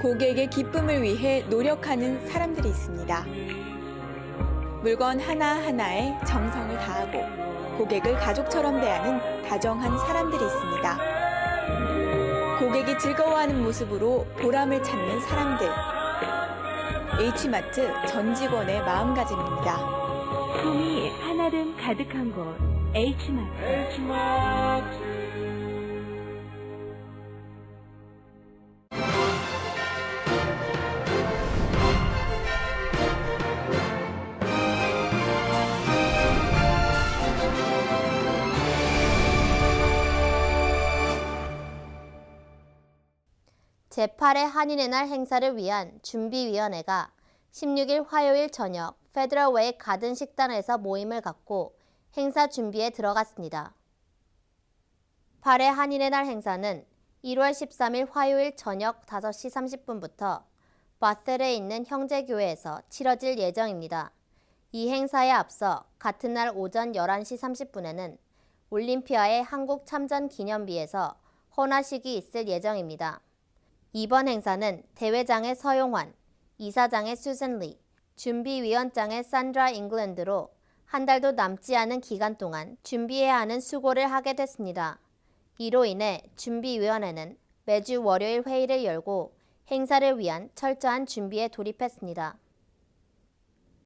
고객의 기쁨을 위해 노력하는 사람들이 있습니다. 물건 하나하나에 정성을 다하고 고객을 가족처럼 대하는 다정한 사람들이 있습니다. 고객이 즐거워하는 모습으로 보람을 찾는 사람들. H마트 전 직원의 마음가짐입니다. 꿈이 하나름 가득한 곳 H마트 제8회 한인의 날 행사를 위한 준비위원회가 16일 화요일 저녁 페드러웨이 가든 식당에서 모임을 갖고 행사 준비에 들어갔습니다. 8회 한인의 날 행사는 1월 13일 화요일 저녁 5시 30분부터 바셀에 있는 형제교회에서 치러질 예정입니다. 이 행사에 앞서 같은 날 오전 11시 30분에는 올림피아의 한국 참전 기념비에서 헌화식이 있을 예정입니다. 이번 행사는 대회장의 서용환, 이사장의 수즌 리, 준비위원장의 산드라 잉글랜드로 한 달도 남지 않은 기간 동안 준비해야 하는 수고를 하게 됐습니다. 이로 인해 준비위원회는 매주 월요일 회의를 열고 행사를 위한 철저한 준비에 돌입했습니다.